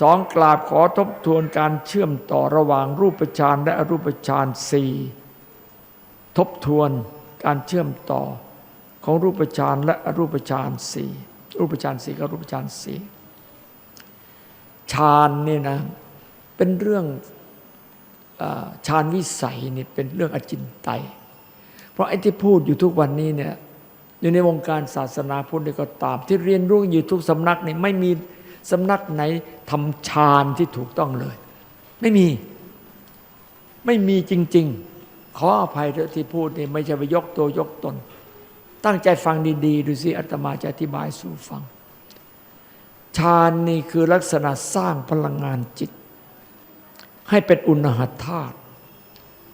สองกราบขอทบทวนการเชื่อมต่อระหว่างรูปฌานและอรูปฌานสี่ทบทวนการเชื่อมต่อของรูปฌานและอรูปฌานสี่รูปฌานสี่กับรูปฌานสี่ฌานนี่นะเป็นเรื่องอาฌานวิสัยนี่เป็นเรื่องอจินไตยเพราะไอ้ที่พูดอยู่ทุกวันนี้เนี่ยอยู่ในวงการศาสนาพุทธก็ตาม ที่เรียนรู้อยู่ทุกสำนักนี่ไม่มี สำนักไหนทำฌานที่ถูกต้องเลย ไม่มี ไม่มีจริง ๆ ขออภัยที่พูดนี่ไม่ใช่ไปยกตัวยกตน ตั้งใจฟังดีๆ ดูสิอาตมาจะอธิบายสู่ฟังฌานนี่คือลักษณะสร้างพลังงานจิต ให้เป็นอุณหธาตุ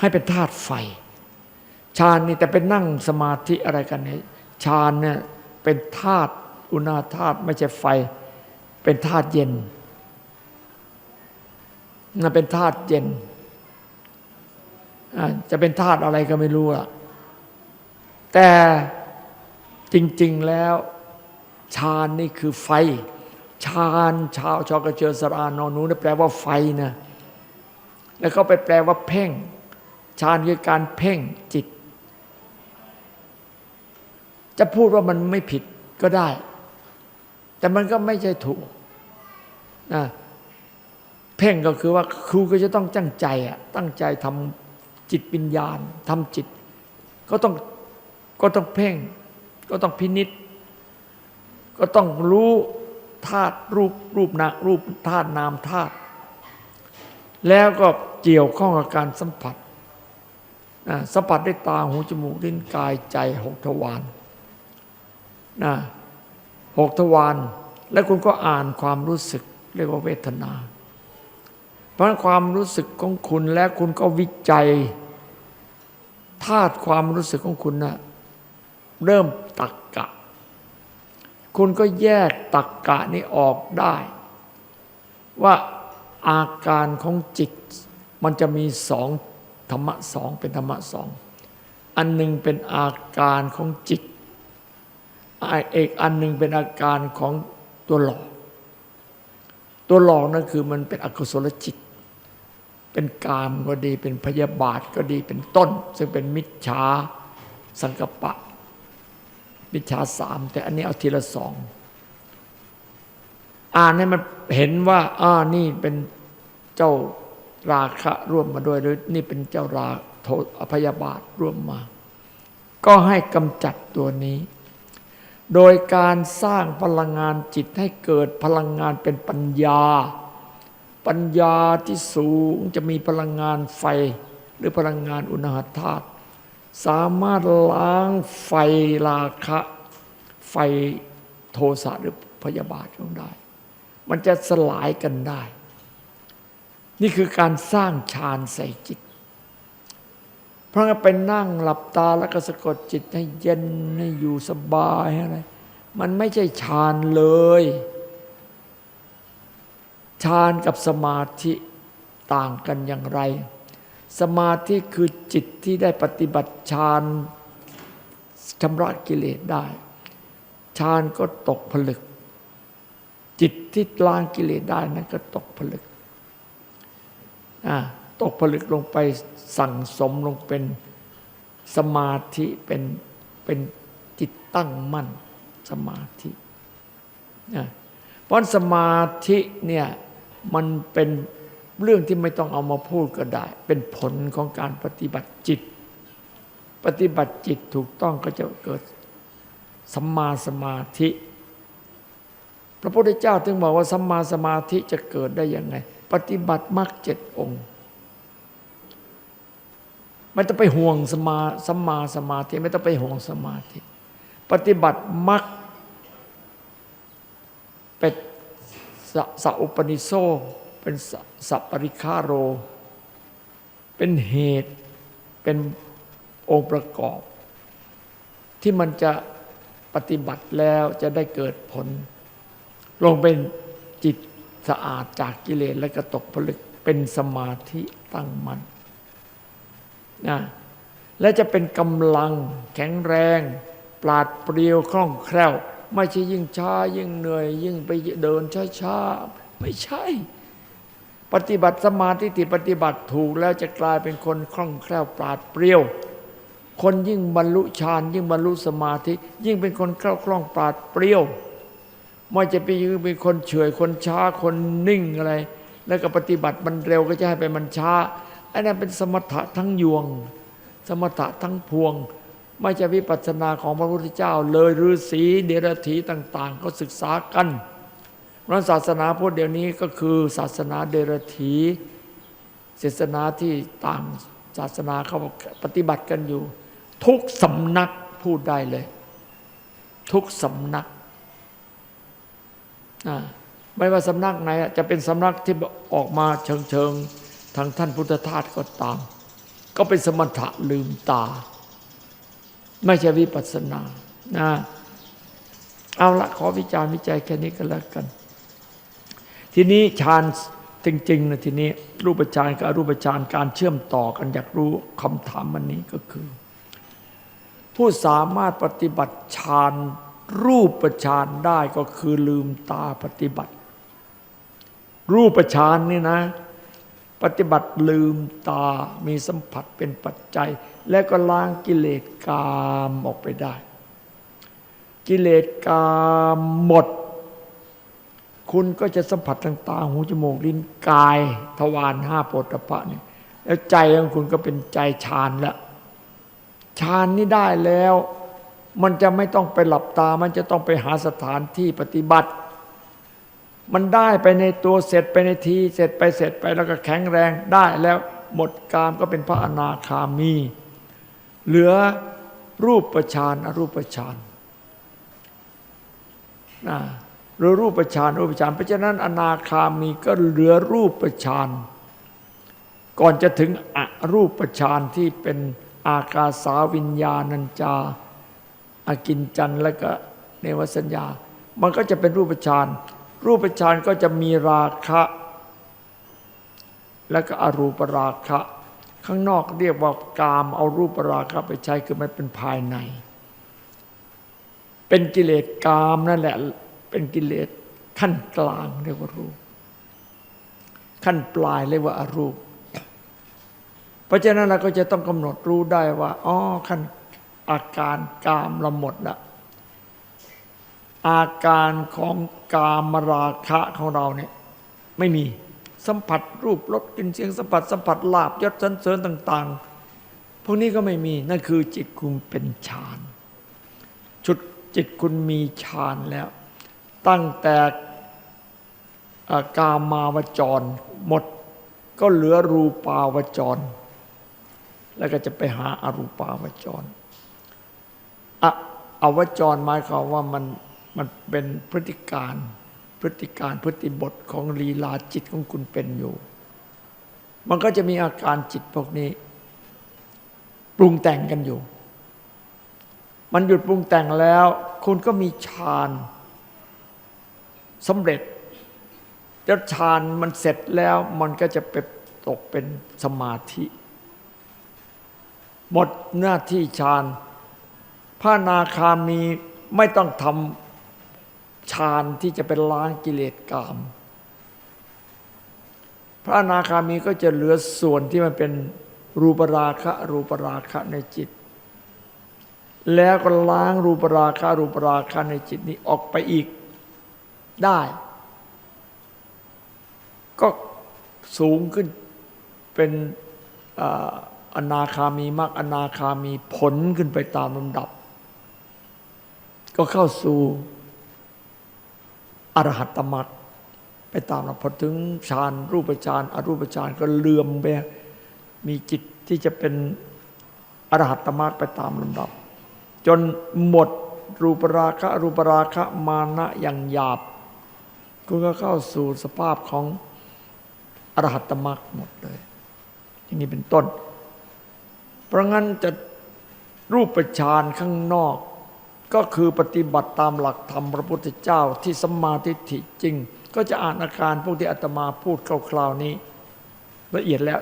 ให้เป็นธาตุไฟฌานนี่แต่เป็นนั่งสมาธิอะไรกันเนี่ยฌานเนี่ยเป็นธาตุอุณหธาตุไม่ใช่ไฟ เป็นธาตุเย็นน่ะเป็นธาตุเย็น จะเป็นธาตุอะไรก็ไม่รู้อะแต่จริง ๆแล้วฌานนี่คือไฟฌานชาวชอกระเชือสรานอนูนี่แปลว่าไฟนะแล้วก็ไปแปลว่าเพ่งฌานคือการเพ่งจิต จะพูดว่ามันไม่ผิดก็ได้ แต่มันก็ไม่ใช่ถูก นะเพ่งก็คือว่าครูก็จะต้องตั้งใจอะตั้งใจทำจิตวิญญาณทำจิต ก็ต้องก็ต้องเพ่ง ก็ต้องพินิษก็ต้องรู้ธาตุรูปรูปนารูปธาตุนามธาตุแล้วก็เกี่ยวข้องกับการสัมผัสนะสัมผัสได้ตาหูจมูกลิ้นกายใจหกทวารนะหกทวารแล้วคุณก็อ่านความรู้สึก เรียกว่าเวทนา เพราะความรู้สึกของคุณและคุณก็วิจัยธาตุความรู้สึกของคุณนะเริ่มตักกะ คุณก็แยกตักกะนี้ออกได้ ว่าอาการของจิต มันจะมีสองธรรมะสองเป็นธรรมะสอง อันหนึ่งเป็นอาการของจิตเอกอันหนึ่งเป็นอาการของตัวหลอก ตัวหลอกนั่นคือมันเป็นอกุศลจิต เป็นกามก็ดี เป็นพยาบาทก็ดีเป็นต้น ซึ่งเป็นมิจฉาสังกปะ มิจฉาสามแต่อันนี้เอาทีละสองอ่านให้มันเห็นว่าอ่านี่เป็นเจ้าราคะร่วมมาด้วยหรือนี่เป็นเจ้าราโทพยาบาทร่วมมา ก็ให้กำจัดตัวนี้ โดยการสร้างพลังงานจิตให้เกิดพลังงานเป็นปัญญา ปัญญาที่สูงจะมีพลังงานไฟ หรือพลังงานอุณหธาตุสามารถล้างไฟราคะ ไฟโทสะหรือพยาบาทลงได้ มันจะสลายกันได้ นี่คือการสร้างฌานใส่จิต ราะงั้นไปนั่งหลับตาแล้วก็สะกดจิตให้เย็นให้อยู่สบายอะไรมันไม่ใช่ฌานเลยฌานกับสมาธิต่างกันอย่างไร สมาธิคือจิตที่ได้ปฏิบัติฌานชำระกิเลสได้ฌานก็ตกผลึก จิตที่ล้างกิเลสได้นั้นก็ตกผลึกอ่า ตกผลึกลงไปสั่งสมลงเป็นสมาธิเป็นเป็นจิตตั้งมั่นสมาธิเพราะสมาธิเนี่ยมันเป็นเรื่องที่ไม่ต้องเอามาพูดก็ได้ เป็นผลของการปฏิบัติจิต ปฏิบัติจิตถูกต้องก็จะเกิดสัมมาสมาธิ พระพุทธเจ้าถึงบอกว่าสัมมาสมาธิจะเกิดได้ยังไง ปฏิบัติมรรคเจ็ดองค์ ไม่ต้องไปห่วงสมาสัมมาสมาธิไม่ต้องไปห่วงสมาธิ ปฏิบัติมรรคเป็นสัอุปนิโซเป็นสัพปริคาโร เป็นเหตุเป็นองค์ประกอบ ที่มันจะปฏิบัติแล้วจะได้เกิดผล ลงเป็นจิตสะอาดจากกิเลสและกระตกผลึกเป็นสมาธิตั้งมัน่น นะและจะเป็นกำลังแข็งแรง ปราดเปรียวคล่องแคล่ว ไม่ใช่ยิ่งช้ายิ่งเหนื่อย ยิ่งไปเดินช้าๆไม่ใช่ ปฏิบัติสมาธิปฏิบัติถูกแล้วจะกลายเป็นคนคล่องแคล่ว ปราดเปรียว คนยิ่งบรรลุฌานยิ่งบรรลุสมาธิ ยิ่งเป็นคนคล่องคล่องปราดเปรียวไม่จะไปยืนเป็นคนเฉยคนช้าคนนิ่งอะไร แล้วก็ปฏิบัติมันเร็วก็จะให้ไปมันช้า อันนั้นเป็นสมถะทั้งยวง สมถะทั้งพวง ไม่ใช่วิปัสสนาของพระพุทธเจ้า เลยฤาษีเดรธีต่าง ๆ ก็ศึกษากันราะศาสนาพุทธเดี๋ยวนี้ก็คือศาสนาเดรธีศาสนาที่ต่างศาสนาเขาปฏิบัติกันอยู่ ทุกสำนักพูดได้เลย ทุกสำนักไม่ว่าสำนักไหนจะเป็นสำนักที่ออกมาเชิงเชิง ทางท่านพุทธทาสก็ตาม ก็เป็นสมถะลืมตา ไม่ใช่วิปัสสนานะเอาละขอวิจารณ์วิจัยแค่นี้ก็แล้วกัน ทีนี้ฌานจริงๆนะทีนี้รูปฌานกับอรูปฌานการเชื่อมต่อกันอยากรู้คำถามวันนี้ก็คือ ผู้สามารถปฏิบัติฌานรูปฌานได้ก็คือลืมตาปฏิบัติ รูปฌานนี่นะ ปฏิบัติลืมตามีสัมผัสเป็นปัจจัย และก็ล้างกิเลสกามออกไปได้ กิเลสกามหมด คุณก็จะสัมผัสทางตาหูจมูกลิ้นกายทวารห้าโปฏฐะเนี่ยแล้วใจของคุณก็เป็นใจฌานแล้วฌานนี่ได้แล้ว มันจะไม่ต้องไปหลับตา มันจะต้องไปหาสถานที่ปฏิบัติ มันได้ไปในตัวเสร็จไปในที เสร็จไปเสร็จไปแล้วก็แข็งแรงได้แล้วหมดกามก็เป็นพระอนาคามี เหลือรูปประชานอรูปประชานนะหรือรูปประชานรูปประชานเพราะฉะนั้นอนาคามีก็เหลือรูปประชานก่อนจะถึงอรูปประชานที่เป็นอากาสาวิญญาณัญจาอากินจันและก็เนวสัญญา มันก็จะเป็นรูปฌาน รูปฌานก็จะมีราคะ และก็อรูปราคะ ข้างนอกเรียกว่ากามเอารูปราคะไปใช้คือมันเป็นภายใน เป็นกิเลสกามนั่นแหละ เป็นกิเลสขั้นกลางเรียกว่ารูป ขั้นปลายเรียกว่าอารูป เพราะฉะนั้นเราก็จะต้องกำหนดรู้ได้ว่าอ๋อขั้นอาการกามละหมดละ อาการของกามราคะของเราเนี่ยไม่มีสัมผัสรูปรสกลิ่นเสียงสัมผัสสัมผัสลาบยศสันเสริญต่าง ๆ พวกนี้ก็ไม่มีนั่นคือจิตคุณเป็นฌานชุดจิตคุณมีฌานแล้ว ตั้งแต่ากามาวจรหมดก็เหลือรูปาวจร แล้วก็จะไปหาอารูปาวจรออวจรหมายความว่ามัน มันเป็นพฤติการพฤติการพฤติบทของลีลาจิตของคุณเป็นอยู่ มันก็จะมีอาการจิตพวกนี้ ปรุงแต่งกันอยู่ มันหยุดปรุงแต่งแล้ว คุณก็มีฌานสำเร็จแล้วฌานมันเสร็จแล้วมันก็จะไปตกเป็นสมาธิ หมดหน้าที่ฌานพระนาคามีไม่ต้องทำ ฌานที่จะเป็นล้างกิเลสกาม พระอนาคามีก็จะเหลือส่วนที่มันเป็นรูปราคะรูปราคะในจิต แล้วก็ล้างรูปราคะรูปราคะในจิตนี้ออกไปอีกได้ ก็สูงขึ้นเป็นอนาคามีมรรคอนาคามีผลขึ้นไปตามลำดับ ก็เข้าสู่ อรหัตตมรรคไปตามลำพอถึงฌานรูปฌานอรูปฌานก็เลื่อมไปมีจิตที่จะเป็นอรหัตตมรรคไปตามลำดับ จนหมดรูปราคะอรูปราคะมานะอย่างหยาบคุณก็เข้าสู่สภาพของอรหัตตมรรคหมดเลย อย่างนี้เป็นต้น เพราะงั้นจะรูปฌานข้างนอก ก็คือปฏิบัติตามหลักธรรมพระพุทธเจ้าที่สัมมาทิฏฐิจริง ก็จะอ่านอาการพวกที่อาตมาพูดคร่าวๆนี้ ละเอียดแล้ว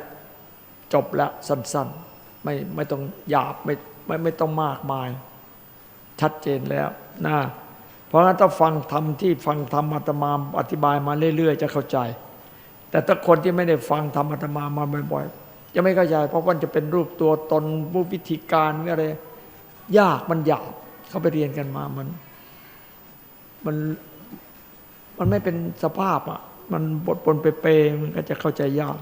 จบแล้วสั้นๆ ไม่ไม่ต้องหยาบไม่ไม่ไม่ต้องมากมาย ชัดเจนแล้วนะเพราะงั้นถ้าฟังธรรมที่ฟังธรรมอาตมาอธิบายมาเรื่อย ๆ จะเข้าใจ แต่ถ้าคนที่ไม่ได้ฟังธรรมอาตมามาบ่อยๆจะไม่เข้าใจ เพราะว่าจะเป็นรูปตัวตนรูปวิธีการอะไรยากมันหยาบ เขาไปเรียนกันมามันมันมันไม่เป็นสภาพอะ มันบทปนเปเปมันก็จะเข้าใจยาก